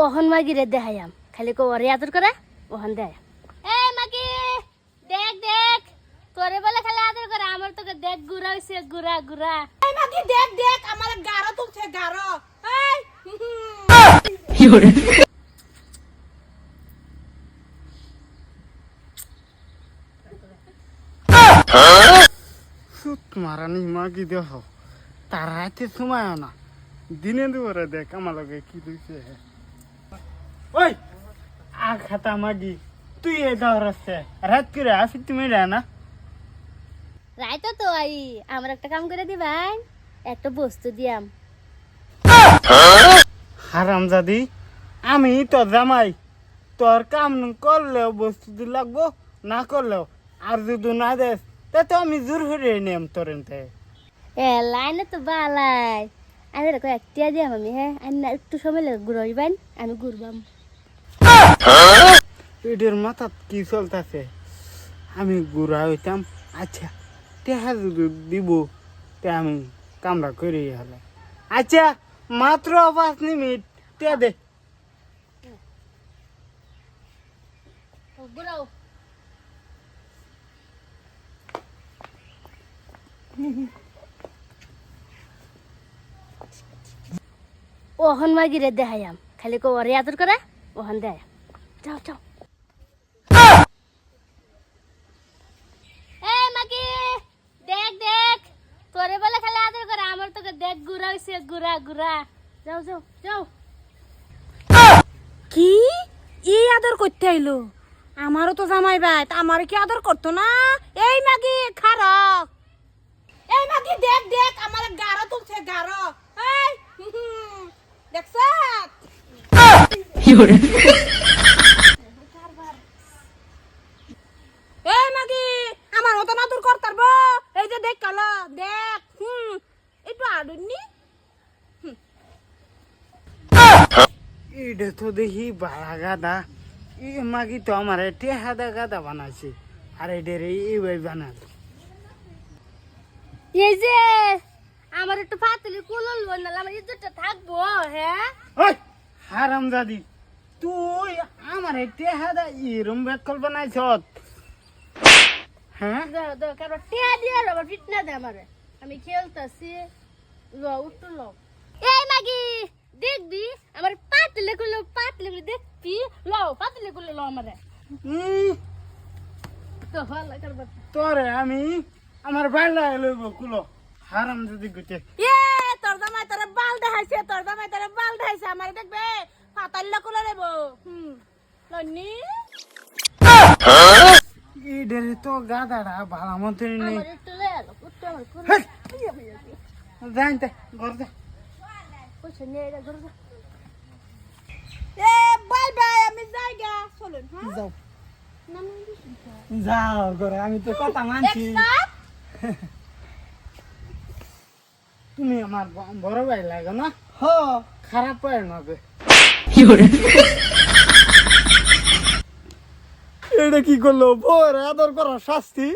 ওহন মাগিরে দেখাইয়াম। খালি কো ওরে আদর করে ওহন দেয় এই মাগি দেখ দেখ তোরে বলে খালি আদর করে আমার তোকে দেখ গুড়া হইছে গুড়া গুড়া। এই মাগি দেখ দেখ আমার গারো তুলছে গারো এই সুত মারানি মাগি দেহ তার রাতে সময় না। দিনে দুপুরে দেখ আমার লগে কি দিছে ওই আ খাতা মাগি তুই এ দর আছে। রাত করে আসি তুমি রে না রাইতো তো আই আমার একটা কাম করে দিবাই। একটা বস্তু দিয়াম। হারাম জাদি আমি তো জামাই। তোর কাম করলেও বস্তু দি লাগবো না করলেও আর যদি না দেস তা তো আমি জোর হয়ে নিয়ম তোর এনতে। এ লাইনে তো বালাই। আমি এরকম একটা দিয়াম আমি হ্যাঁ? আমি একটু সময় লাগে ঘুরাইবেন আমি ঘুরবাম। এটার মাথাত কি চলতেছে? আমি গুড়া হইতাম। আচ্ছা টেহা যদি দিব। তে আমি কামরা করি হলে আচ্ছা মাত্র পাঁচ মিনিট। তে দে। ওহন মাগিরে দেখাইয়াম। খালি কো ওরে আদর করে ওহন দেয় যাও যাও। এই মাগি! দেখ দেখ। তোরে বলে খালি আদর করে আমার তোকে দেখ গুড়া হইছে গুড়া গুড়া যাও যাও যাও। কি? এই আদর করতে আইলো? আমারও তো জামাই ভাই তা আমার কি আদর করতো না? এই মাগি খারো এই মাগি দেখ দেখ আমার গারো তুলছে গারো এই দেখছ এই মাগি আমার মতন আদর করতার এই যে দেখ কালো দেখ হুম একটু আদরনি এটা তো দেখি বাড়া গাদা ই মাগি তো আমার টেহাদা গাদা বানাইছে আর এটার এইভাবে বানাল এই যে আমার একটু পাতলি কুলল বন্যাল আমার ইজ্জতটা থাকব হ্যাঁ ওই হারাম দাদি তুই আমার টেহাদা এরম বেকল বানাইছ হ্যাঁ কারণ টিয়া দিয়ে আবার ফিটনা দে আমারে আমি খেলতাছি ল উঠু ল এই মাগি দেখবি? আমার পাতলে গুলো পাতলে গুলো দেখবি? ল পাতলে গুলো ল আমারে। তো ভালো করবা তোরে আমি আমার বাইলা লইব কুলো। হারাম যদি গুতে এ তোর জামাই তোরে বাল দেখাইছে তোর জামাই তোরে বাল দেখাইছে আমার দেখবে? পাতাল্লা কুলে নেব হুম লন্নি এটারে তো গাদাটা ভালো মতো নেই। আমার একটু লে উঠতে আমার জানতে ঘর যা। পয়সা নিয়ে এটা করব এ বাই বাই আমি যাই গা চলুন হ্যাঁ যাও যাও করে আমি তো কথা মানছি তুমি আমার বড় ভাই লাগে না হ খারাপ পায় না বে এটা কি করল বর আদর করার শাস্তি